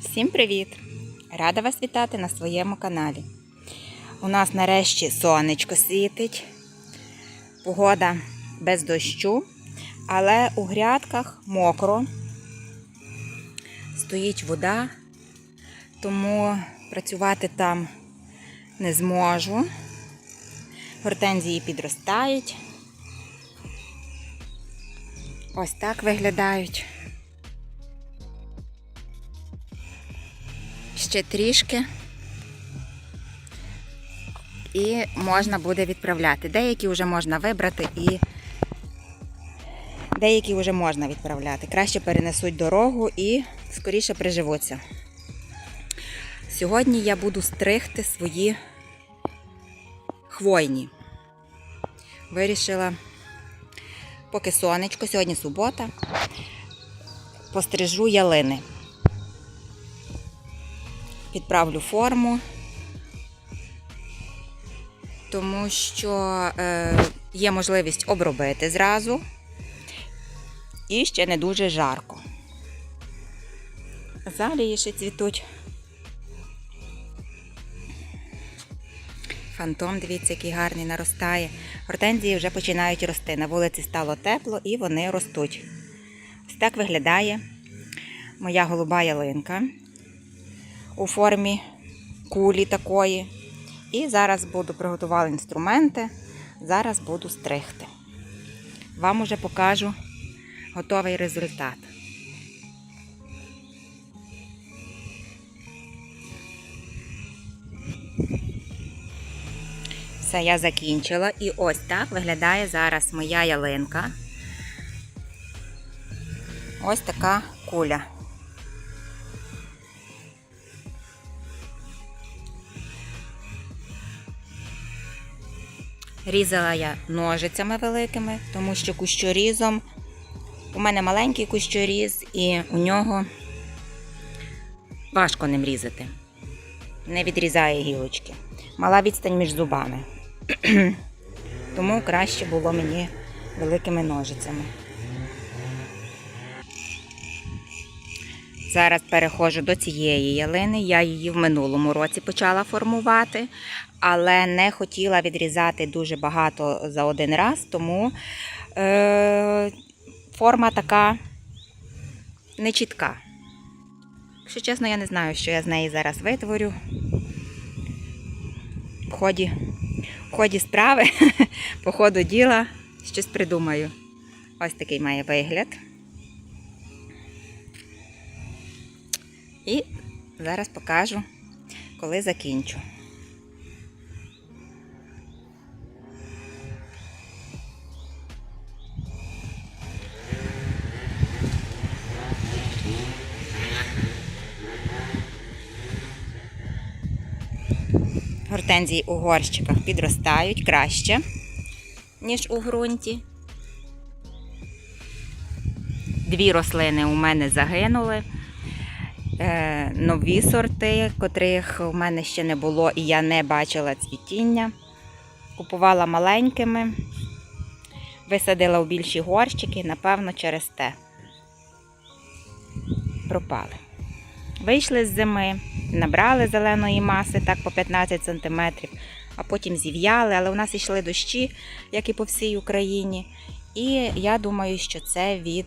Всім привіт! Рада вас вітати на своєму каналі. У нас нарешті сонечко світить, погода без дощу, але у грядках мокро, стоїть вода, тому працювати там не зможу. Гортензії підростають. Ось так виглядають. Ще трішки. І можна буде відправляти. Деякі вже можна вибрати і деякі вже можна відправляти. Краще перенесуть дорогу і скоріше приживуться. Сьогодні я буду стригти свої хвойні. Вирішила, поки сонечко, сьогодні субота, пострижу ялини. Підправлю форму, тому що е, є можливість обробити зразу і ще не дуже жарко. Залії ще цвітуть. Фантом, дивіться, який гарний наростає. Гортензії вже починають рости. На вулиці стало тепло і вони ростуть. Ось так виглядає моя голуба ялинка у формі кулі такої. І зараз буду приготувала інструменти. Зараз буду стригти. Вам уже покажу готовий результат. Все, я закінчила. І ось так виглядає зараз моя ялинка. Ось така куля. Різала я ножицями великими, тому що кущорізом у мене маленький кущоріз, і у нього важко ним різати. Не відрізає гілочки. Мала відстань між зубами. Тому краще було мені великими ножицями. Зараз переходжу до цієї ялини. Я її в минулому році почала формувати, але не хотіла відрізати дуже багато за один раз, тому е, форма така нечітка. Якщо чесно, я не знаю, що я з неї зараз витворю. В ході, в ході справи, по ходу діла, щось придумаю. Ось такий має вигляд. І зараз покажу, коли закінчу. Гортензії у горщиках підростають краще, ніж у ґрунті. Дві рослини у мене загинули. Е, нові сорти, котрих у мене ще не було і я не бачила цвітіння. Купувала маленькими, висадила у більші горщики, напевно, через те пропали. Вийшли з зими, набрали зеленої маси так по 15 см, а потім зів'яли, але у нас йшли дощі, як і по всій Україні. І я думаю, що це від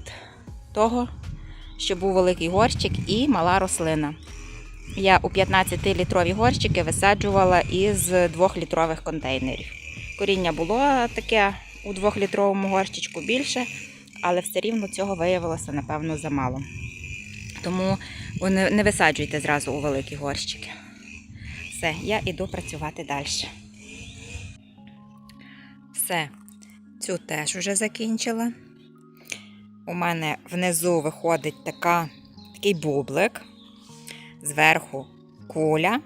того, що був великий горщик і мала рослина. Я у 15-літрові горщики висаджувала із 2-літрових контейнерів. Коріння було таке у 2-літровому горщичку більше, але все рівно цього виявилося, напевно, замало. Тому не висаджуйте зразу у великі горщики. Все, я йду працювати далі. Все, цю теж вже закінчила. У мене внизу виходить така, такий бублик, зверху куля,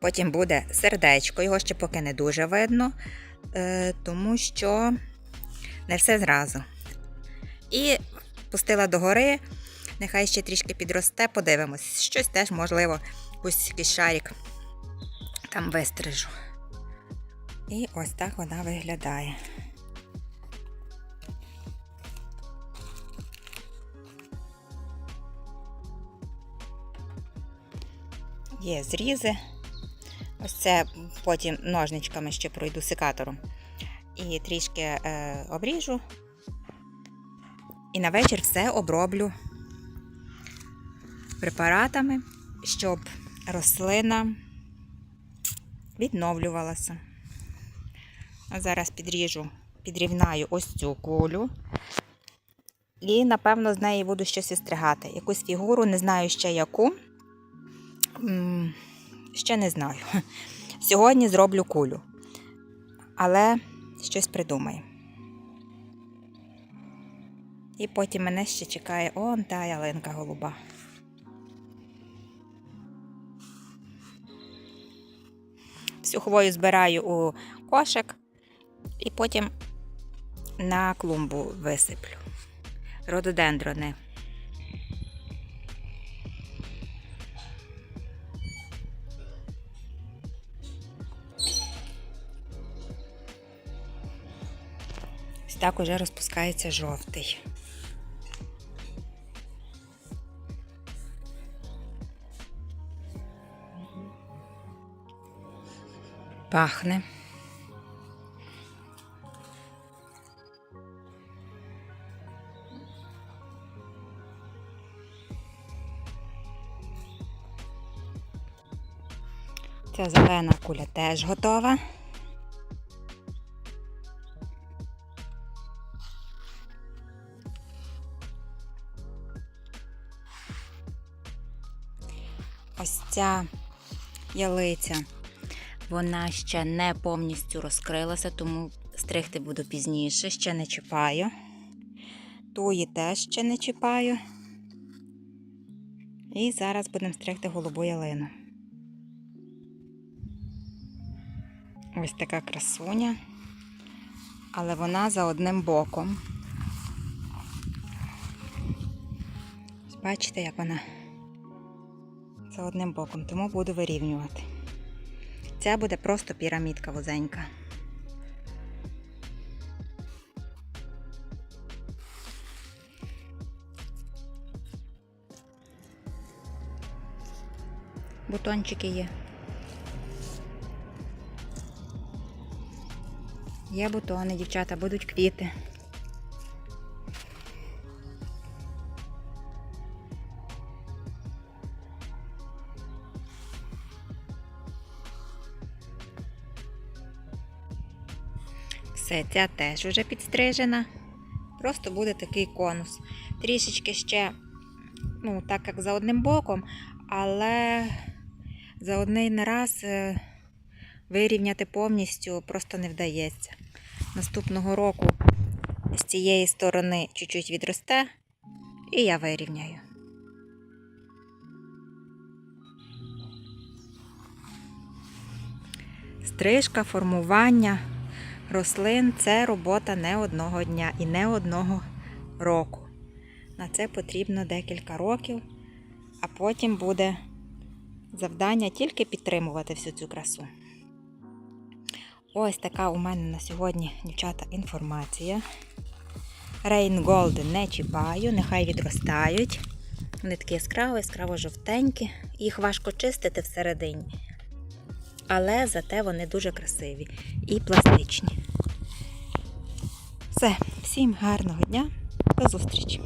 потім буде сердечко, його ще поки не дуже видно, е, тому що не все зразу. І пустила догори, нехай ще трішки підросте, подивимось. Щось теж, можливо, якийсь шарик там вистрижу. І ось так вона виглядає. Є зрізи. Ось це потім ножничками ще пройду секатором. І трішки е, обріжу. І на вечір все оброблю препаратами, щоб рослина відновлювалася. А зараз підріжу, підрівнаю ось цю кулю. І, напевно, з неї буду щось істригати. Якусь фігуру, не знаю ще яку. Ще не знаю. Сьогодні зроблю кулю. Але щось придумаю. І потім мене ще чекає он та ялинка голуба. Всю хвою збираю у кошик і потім на клумбу висиплю. Рододендрони. Так уже розпускається жовтий. Пахне. Ця зелена куля теж готова. Ось ця ялиця, вона ще не повністю розкрилася, тому стригти буду пізніше, ще не чіпаю. Туї теж ще не чіпаю. І зараз будемо стригти голубу ялину. Ось така красуня, але вона за одним боком. Бачите, як вона за одним боком, тому буду вирівнювати. Ця буде просто пірамідка вузенька. Бутончики є. Є бутони, дівчата, будуть квіти. Все, ця теж вже підстрижена. Просто буде такий конус. Трішечки ще, ну, так як за одним боком, але за один раз е, вирівняти повністю просто не вдається. Наступного року з цієї сторони чуть-чуть відросте, і я вирівняю. Стрижка, формування рослин це робота не одного дня і не одного року. На це потрібно декілька років, а потім буде завдання тільки підтримувати всю цю красу. Ось така у мене на сьогодні, дівчата, інформація. Rain Gold не чіпаю, нехай відростають. Вони такі яскраві, яскраво жовтенькі. Їх важко чистити всередині. Але зате вони дуже красиві і пластичні. Все, всім гарного дня, до зустрічі!